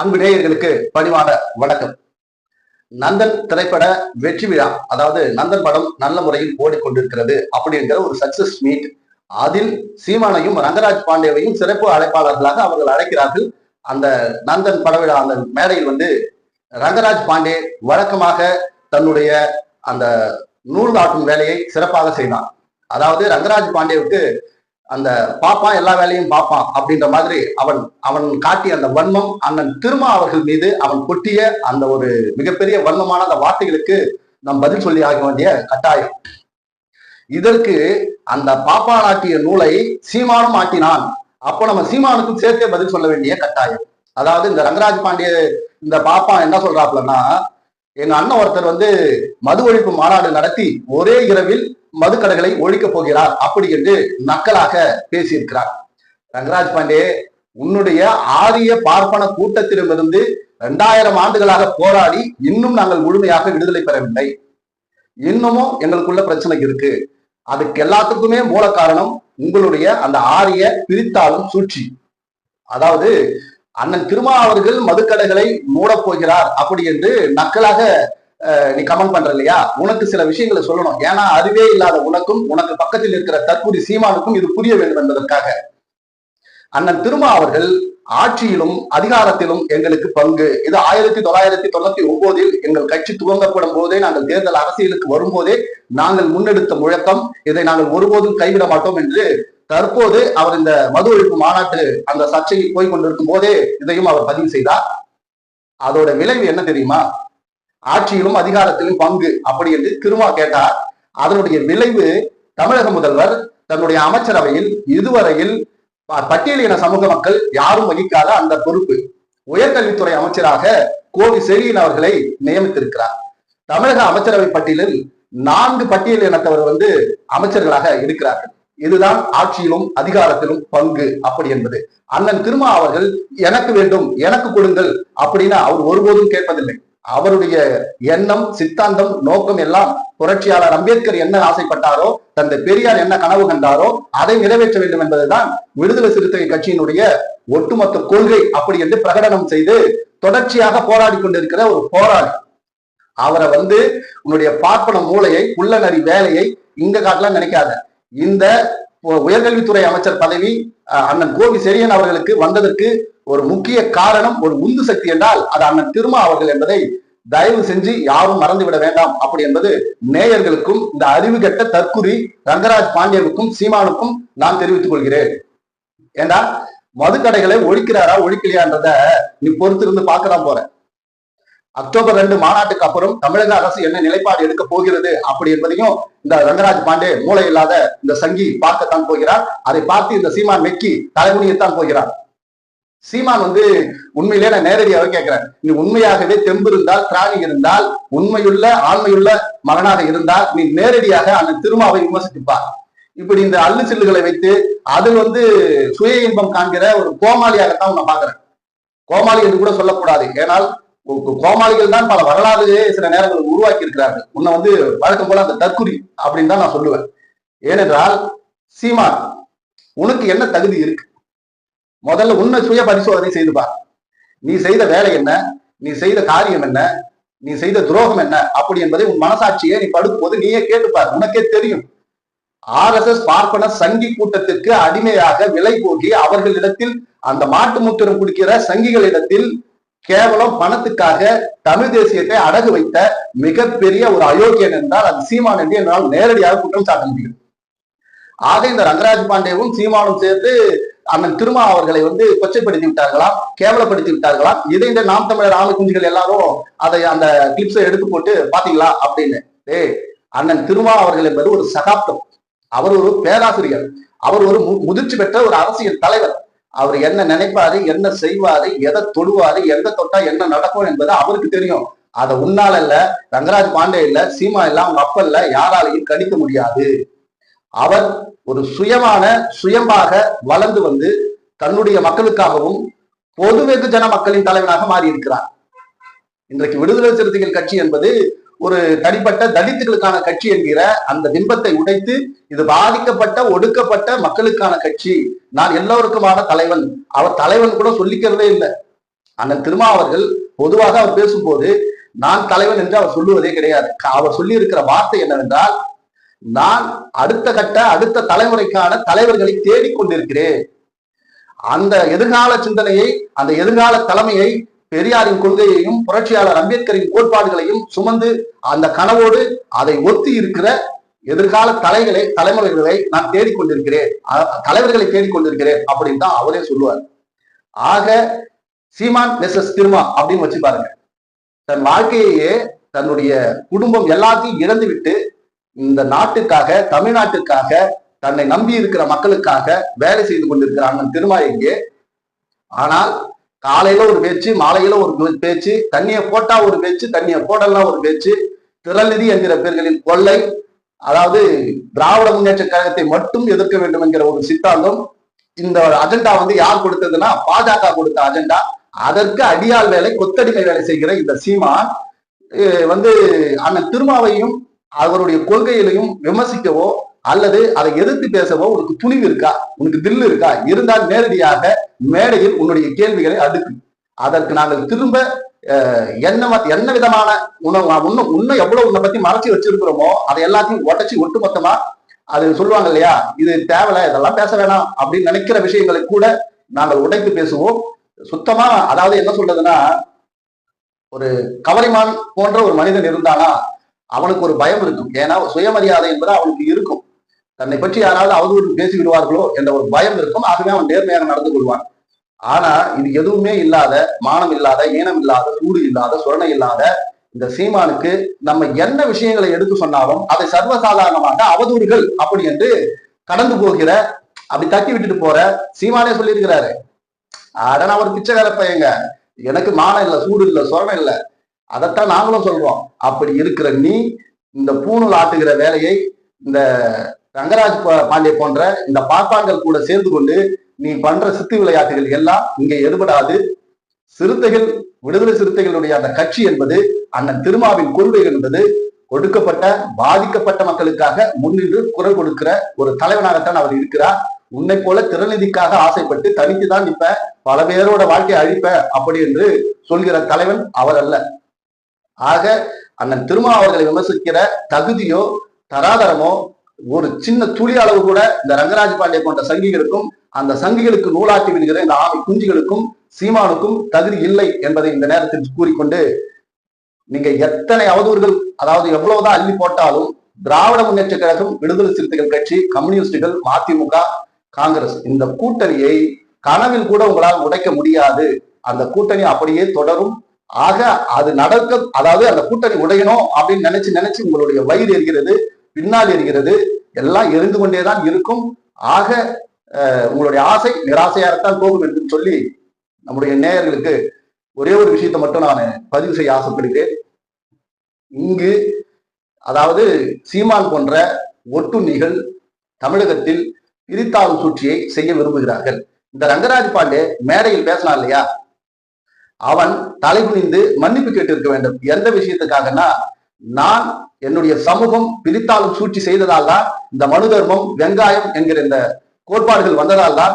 அன்பு நேயர்களுக்கு பணிவான வணக்கம். நந்தன் திரைப்பட வெற்றி விழா அதாவது நந்தன் படம் நல்ல முறையில் ஓடிக்கொண்டிருக்கிறது அப்படிங்கிற ஒரு சக்சஸ் மீட் அதில் சீமானையும் ரங்கராஜ் பாண்டேவையும் சிறப்பு அழைப்பாளர்களாக அவர்கள் அழைக்கிறார்கள். அந்த நந்தன் பட விழா அந்த மேடையில் வந்து ரங்கராஜ் பாண்டே வழக்கமாக தன்னுடைய அந்த நூல் ஆட்டும் வேலையை சிறப்பாக செய்தான் அதாவது ரங்கராஜ் பாண்டேவுக்கு அந்த பாப்பான் எல்லா வேலையும் பார்ப்பான் அப்படின்ற மாதிரி அவன் அவன் காட்டிய அந்த வன்மம் அண்ணன் திருமா அவர்கள் மீது அவன் கொட்டிய அந்த ஒரு மிகப்பெரிய வன்மமான அந்த வார்த்தைகளுக்கு நாம் பதில் சொல்லி ஆக வேண்டிய கட்டாயம். இதற்கு அந்த பாப்பா ஆட்டிய நூலை சீமானும் ஆட்டினான். அப்போ நம்ம சீமானுக்கும் சேர்த்தே பதில் சொல்ல வேண்டிய கட்டாயம். அதாவது இந்த ரங்கராஜ் பாண்டிய இந்த பாப்பா என்ன சொல்றாப்லன்னா எங்க அண்ணன் ஒருத்தர் வந்து மது ஒழிப்பு மாநாடு நடத்தி ஒரே இரவில் மதுக்கடைகளை ஒழிக்கப் போகிறார் அப்படி என்று நக்கலாக பேசியிருக்கிறார். ரங்கராஜ் பாண்டே உன்னுடைய ஆரிய பார்ப்பன கூட்டத்திடமிருந்து இரண்டாயிரம் ஆண்டுகளாக போராடி இன்னும் நாங்கள் முழுமையாக விடுதலை பெறவில்லை. இன்னமும் எங்களுக்குள்ள பிரச்சனை இருக்கு. அதுக்கு எல்லாத்துக்குமே மூல காரணம் உங்களுடைய அந்த ஆரிய பிரித்தாளும் சூழ்ச்சி. அதாவது அண்ணன் திருமா அவர்கள் மதுக்கடைகளை மூடப் போகிறார் அப்படி என்று நக்கலாக நீ கமெண்ட் பண்ற இல்லையா உனக்கு சில விஷயங்களை சொல்லணும். ஏன்னா அதுவே இல்லாத உனக்கும் உனக்கு பக்கத்தில் இருக்கிற தற்கூரி சீமானுக்கும் இது புரிய வேண்டும் என்பதற்காக. அண்ணன் திருமா அவர்கள் ஆட்சியிலும் அதிகாரத்திலும் எங்களுக்கு பங்கு. இது ஆயிரத்தி தொள்ளாயிரத்தி தொண்ணூத்தி ஒன்பதில் எங்கள் கட்சி துவங்கப்படும் போதே நாங்கள் தேர்தல் அரசியலுக்கு வரும்போதே நாங்கள் முன்னெடுத்த முழக்கம் இதை நாங்கள் ஒருபோதும் கைவிட மாட்டோம் என்று தற்போது அவர் இந்த மது ஒழிப்பு மாநாட்டு அந்த சர்ச்சையை போய் கொண்டிருக்கும் போதே இதையும் அவர் பதிவு செய்தார். அதோட விளைவு என்ன தெரியுமா? ஆட்சியிலும் அதிகாரத்திலும் பங்கு அப்படி என்று திருமா கேட்டார். அதனுடைய விளைவு தமிழக முதல்வர் தன்னுடைய அமைச்சரவையில் இதுவரையில் பட்டியலின சமூக மக்கள் யாரும் வகிக்காத அந்த பொறுப்பு. உயர்கல்வித்துறை அமைச்சராக கோவி செழியன் அவர்களை நியமித்திருக்கிறார். தமிழக அமைச்சரவை பட்டியலில் நான்கு பட்டியல் இனத்தவர் வந்து அமைச்சர்களாக இருக்கிறார்கள். இதுதான் ஆட்சியிலும் அதிகாரத்திலும் பங்கு அப்படி என்பது. அண்ணன் திருமா அவர்கள் எனக்கு வேண்டும் எனக்கு கொடுங்கள் அப்படின்னு அவர் ஒருபோதும் கேட்பதில்லை. அவருடைய எண்ணம் சித்தாந்தம் நோக்கம் எல்லாம் புரட்சியாளர் அம்பேத்கர் என்ன ஆசைப்பட்டாரோ தந்தை பெரியார் என்ன கனவு கண்டாரோ அதை நிறைவேற்ற வேண்டும் என்பதுதான் விடுதலை சிறுத்தை கட்சியினுடைய ஒட்டுமொத்த கொள்கை அப்படி என்று பிரகடனம் செய்து தொடர்ச்சியாக போராடி கொண்டிருக்கிற ஒரு போராளி. அவரை வந்து உன்னுடைய பார்ப்பன மூளையை புள்ளநரி வேலையை இங்க காட்டலாம் நினைக்காத. இந்த உயர்கல்வித்துறை அமைச்சர் பதவி அண்ணன் கோவி செரியன் அவர்களுக்கு வந்ததற்கு ஒரு முக்கிய காரணம் ஒரு உந்து சக்தி என்றால் அது அண்ணன் திருமா அவர்கள் என்பதை தயவு செஞ்சு யாரும் மறந்துவிட வேண்டாம். அப்படி என்பது நேயர்களுக்கும் இந்த அறிவு கெட்ட தற்குறி ரங்கராஜ் பாண்டியனுக்கும் சீமானுக்கும் நான் தெரிவித்துக் கொள்கிறேன். ஏண்டா? மதுக்கடைகளை ஒழிக்கிறாரா ஒழிக்கலையான்றத நீ பொறுத்திருந்து பார்க்கலாம் போற. அக்டோபர் ரெண்டு மாநாட்டுக்கு அப்புறம் தமிழக அரசு என்ன நிலைப்பாடு எடுக்க போகிறது அப்படி என்பதையும் இந்த ரங்கராஜ் பாண்டே மூளை இல்லாத இந்த சங்கி பார்க்கத்தான் போகிறார். அதை பார்த்து இந்த சீமான் மெக்கி தலைமுடியத்தான் போகிறார். சீமான் வந்து உண்மையிலே நான் நேரடியாக கேட்கிறேன். நீ உண்மையாகவே தெம்பு இருந்தால் திராணி இருந்தால் உண்மையுள்ள ஆண்மையுள்ள மகனாக இருந்தால் நீ நேரடியாக அந்த திருமாவை விமர்சித்துப்பார். இப்படி இந்த அள்ளு சில்லுகளை வைத்து அது வந்து சுய இன்பம் காண்கிற ஒரு கோமாளியாகத்தான் உன்னை பாக்குறேன் கோமாளி என்று கூட சொல்லக்கூடாது. ஏனால் கோமாளிகள் தான் பல வரலாறு சில நேரங்கள் உருவாக்கி இருக்கிறார்கள் உன்னை வந்து வழக்கம் போல அந்த தற்குறி அப்படின்னு தான் நான் சொல்லுவேன். ஏனென்றால் சீமான் உனக்கு என்ன தகுதி இருக்கு? முதல்ல உன்னை சுய பரிசோதனை செய்து நீ செய்த வேலை என்ன? நீ செய்த காரியம் என்ன? நீ செய்த துரோகம் என்ன? அப்படி என்பதை உன் மனசாட்சியை நீ படுக்கும் போது நீயே கேட்டுப்பார் உனக்கே தெரியும். ஆர் எஸ் எஸ் பார்ப்பன சங்கி கூட்டத்திற்கு அடிமையாக விலை போகி அவர்களிடத்தில் அந்த மாட்டு முத்திரம் குடிக்கிற சங்கிகளிடத்தில் கேவலம் பணத்துக்காக தமிழ் தேசியத்தை அடகு வைத்த மிகப்பெரிய ஒரு அயோக்கியன் என்றால் அது சீமான் என்று என்னால் நேரடியாக குற்றம் சாட்ட முடியும். ஆக இந்த ரங்கராஜ் பாண்டேவும் சீமானும் சேர்த்து அண்ணன் திருமா அவர்களை வந்து கொச்சைப்படுத்தி விட்டார்களா கேவலப்படுத்தி விட்டார்களா இதை இந்த நாம் தமிழர் ஆமை குஞ்சுகள் எல்லாரும் அதை அந்த கிளிப்ஸை எடுத்து போட்டு பாத்தீங்களா அப்படின்னு. ஏ அண்ணன் திருமா அவர்கள் என்பது ஒரு சகாப்தம். அவர் ஒரு பேராசிரியர். அவர் ஒரு முதிர்ச்சி பெற்ற ஒரு அரசியல் தலைவர். அவர் என்ன நினைப்பாரு என்ன செய்வாரு எதை தொடுவாரு எந்த தொட்டா என்ன நடக்கும் என்பது அவருக்கு தெரியும். அதை உன்னால இல்ல ரங்கராஜ் பாண்டே இல்ல சீமா இல்ல அவங்க அப்ப இல்ல யாராலையும் கணிக்க முடியாது. அவர் ஒரு சுயமான சுயமாக வளர்ந்து வந்து தன்னுடைய மக்களுக்காகவும் பொது வெகுஜன மக்களின் தலைவனாக மாறி இருக்கிறார் இன்றைக்கு விடுதலை சிறுத்தைகள் கட்சி என்பது ஒரு தனிப்பட்ட தலித்துகளுக்கான கட்சி என்கிற அந்த பிம்பத்தை உடைத்து இது பாதிக்கப்பட்ட ஒடுக்கப்பட்ட மக்களுக்கான கட்சி. நான் எல்லோருக்குமான தலைவன். அவர் தலைவன் கூட சொல்லிக்கிறதே இல்லை. அண்ணன் திருமா அவர்கள் பொதுவாக அவர் பேசும்போது நான் தலைவன் என்று அவர் சொல்லுவதே கிடையாது. அவர் சொல்லி இருக்கிற வார்த்தை என்னவென்றால் நான் அடுத்த கட்ட அடுத்த தலைமுறைக்கான தலைவர்களை தேடிக்கொண்டிருக்கிறேன் அந்த எதிர்கால சிந்தனையை அந்த எதிர்கால தலைமையை பெரியாரின் கொள்கையையும் புரட்சியாளர் அம்பேத்கரின் கோட்பாடுகளையும் சுமந்து அந்த கனவோடு அதை ஒத்தி இருக்கிற எதிர்கால தலைகளை தலைமுறைகளை நான் தேடிக்கொண்டிருக்கிறேன் தலைவர்களை தேடிக்கொண்டிருக்கிறேன் அப்படின்னு தான் அவரே சொல்லுவார். ஆக சீமான் மெசஸ் திருமா அப்படின்னு வச்சு பாருங்க. தன் வாழ்க்கையையே தன்னுடைய குடும்பம் எல்லாத்தையும் இழந்துவிட்டு இந்த நாட்டுக்காக தமிழ்நாட்டுக்காக தன்னை நம்பி இருக்கிற மக்களுக்காக வேலை செய்து கொண்டிருக்கிறாங்க திருமா எங்கே ஆனால் காலையில ஒரு பேச்சு மாலையில ஒரு பேச்சு தண்ணியை போட்டா ஒரு பேச்சு தண்ணியை போடலாம் ஒரு பேச்சு திரள்நிதி என்கிற பேர்களின் கொள்ளை அதாவது திராவிட முன்னேற்ற கழகத்தை மட்டும் எதிர்க்க வேண்டும் என்கிற ஒரு சித்தாந்தம் இந்த அஜெண்டா வந்து யார் கொடுத்ததுன்னா பாஜக கொடுத்த அஜெண்டா. அதற்கு அடியால் வேலை கொத்தடிமை வேலை செய்கிற இந்த சீமான். வந்து அண்ணன் திருமாவையும் அவருடைய கொள்கைகளையும் விமர்சிக்கவோ அல்லது அதை எதிர்த்து பேசவோ உனக்கு துணிவு இருக்கா? உனக்கு தில்லு இருக்கா? இருந்தால் நேரடியாக மேடையில் உன்னுடைய கேள்விகளை அடுக்கு. அதற்கு நாங்கள் திரும்ப என்ன என்ன விதமான உணவு இன்னும் இன்னும் எவ்வளவு உன்னை பத்தி மறைச்சு வச்சிருக்கிறோமோ அதை எல்லாத்தையும் உடச்சி ஒட்டுமொத்தமா அது சொல்லுவாங்க இல்லையா? இது தேவையில்ல இதெல்லாம் பேச வேணாம் அப்படின்னு நினைக்கிற விஷயங்களை கூட நாங்கள் உடைத்து பேசுவோம். சுத்தமா அதாவது என்ன சொல்றதுன்னா ஒரு கவரிமான் போன்ற ஒரு மனிதன் இருந்தானா அவனுக்கு ஒரு பயம் இருக்கும். ஏன்னா சுயமரியாதை என்பது அவனுக்கு இருக்கும். தன்னை பற்றி யாராவது அவதூறு பேசி விடுவார்களோ என்ற ஒரு பயம் இருக்கும். ஆகவே அவன் நேர்மையாக நடந்து கொள்வான். ஆனா இது எதுவுமே இல்லாத மானம் இல்லாத ஈனம் இல்லாத சூடு இல்லாத சுரணை இல்லாத இந்த சீமானுக்கு நம்ம என்ன விஷயங்களை எடுத்து சொன்னாலும் அதை சர்வசாதாரணமாக அவதூறுகள் அப்படி என்று கடந்து போகிற அப்படி தட்டி விட்டுட்டு போற சீமானே சொல்லியிருக்கிறாரு. அட நான் ஒரு பிச்சைக்கார பையங்க. எனக்கு மானம் இல்லை சூடு இல்லை சுரணம் இல்லை. அதைத்தான் நாங்களும் சொல்றோம். அப்படி இருக்கிற நீ இந்த பூணூல் ஆட்டுகிற வேலையை இந்த ரங்கராஜ் பா- பாண்டே போன்ற இந்த பாப்பாங்கள் கூட சேர்ந்து கொண்டு நீ பண்ற சித்து விளையாட்டுகள் எல்லாம் இங்கே எடுபடாது. சிறுத்தைகள் விடுதலை சிறுத்தைகளுடைய அந்த கட்சி என்பது அண்ணன் திருமாவின் கொள்கைகள் என்பது ஒடுக்கப்பட்ட பாதிக்கப்பட்ட மக்களுக்காக முன்னின்று குரல் கொடுக்கிற ஒரு தலைவனாகத்தான் அவர் இருக்கிறார். உன்னை போல திறநிதிக்காக ஆசைப்பட்டு தனித்து தான் நிற்ப பல பேரோட வாழ்க்கையை அழிப்ப அப்படி என்று சொல்கிற தலைவன் அவர் அல்ல. ஆக அண்ணன் திருமா அவர்களை விமர்சிக்கிற தகுதியோ தராதரமோ ஒரு சின்ன துளி அளவு கூட இந்த ரங்கராஜ் பாண்டே போன்ற சங்கிகளுக்கும் அந்த சங்கிகளுக்கு நூலாட்டி விடுகிற இந்த ஆவி குஞ்சுகளுக்கும் சீமானுக்கும் தகுதி இல்லை என்பதை இந்த நேரத்தில் கூறிக்கொண்டு நீங்க எத்தனை அவதூறுகள் அதாவது எவ்வளவுதான் அள்ளி போட்டாலும் திராவிட முன்னேற்ற கழகம் விடுதலை சிறுத்தைகள் கட்சி கம்யூனிஸ்டுகள் மதிமுக காங்கிரஸ் இந்த கூட்டணியை கனவில் கூட உங்களால் உடைக்க முடியாது. அந்த கூட்டணி அப்படியே தொடரும் ஆக அது நடக்க அதாவது அந்த கூட்டணி உடையணும் அப்படின்னு நினைச்சு நினைச்சு உங்களுடைய வயிறு எரிகிறது பின்னால் எரிகிறது எல்லாம் எரிந்து கொண்டேதான் இருக்கும். ஆக உங்களுடைய ஆசை நிராசையாகத்தான் போகும் என்று சொல்லி நம்முடைய நேயர்களுக்கு ஒரே ஒரு விஷயத்தை மட்டும் நான் பதிவு செய்ய ஆசைப்படுகிறேன். இங்கு அதாவது சீமான் போன்ற ஒட்டுண்ணிகள் தமிழகத்தில் பிரித்தாளும் சூழ்ச்சியை செய்ய விரும்புகிறார்கள். இந்த ரங்கராஜ் பாண்டே மேடையில் பேசினான் இல்லையா? அவன் தலைகுனிந்து மன்னிப்பு கேட்டிருக்க வேண்டும். எந்த விஷயத்துக்காகனா நான் என்னுடைய சமூகம் பிரித்தாலும் சூழ்ச்சி செய்ததால் தான் இந்த மனு தர்மம் வெங்காயம் என்கிற இந்த கோட்பாடுகள் வந்ததால் தான்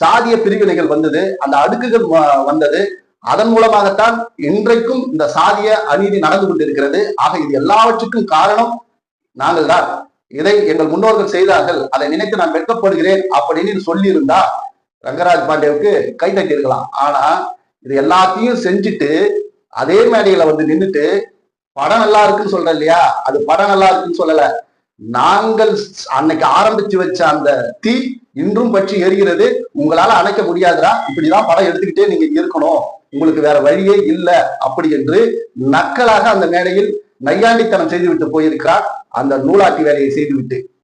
சாதிய பிரிவினைகள் வந்தது அந்த அடுக்குகள் வ- வந்தது. அதன் மூலமாகத்தான் இன்றைக்கும் இந்த சாதிய அநீதி நடந்து கொண்டிருக்கிறது. ஆக இது எல்லாவற்றுக்கும் காரணம் நாங்கள் தான். இதை எங்கள் முன்னோர்கள் செய்தார்கள். அதை நினைத்து நான் வெட்கப்படுகிறேன் அப்படின்னு சொல்லி இருந்தா ரங்கராஜ் பாண்டேவுக்கு கை தட்டியிருக்கலாம். ஆனா இது எல்லாத்தையும் செஞ்சுட்டு அதே மேடையில வந்து நின்றுட்டு படம் நல்லா இருக்குன்னு சொல்ற இல்லையா? அது படம் நல்லா இருக்குன்னு சொல்லல. நாங்கள் அன்னைக்கு ஆரம்பிச்சு வச்ச அந்த தீ இன்றும் பற்றி எரிகிறது. உங்களால அணைக்க முடியாதுடா. இப்படிதான் படம் எடுத்துக்கிட்டே நீங்க இருக்கணும். உங்களுக்கு வேற வழியே இல்லை. அப்படி என்று நக்கலாக அந்த மேடையில் நையாண்டித்தனம் செய்துவிட்டு போயிருக்கிறார் அந்த நூலாட்டி வேலையை செய்துவிட்டு.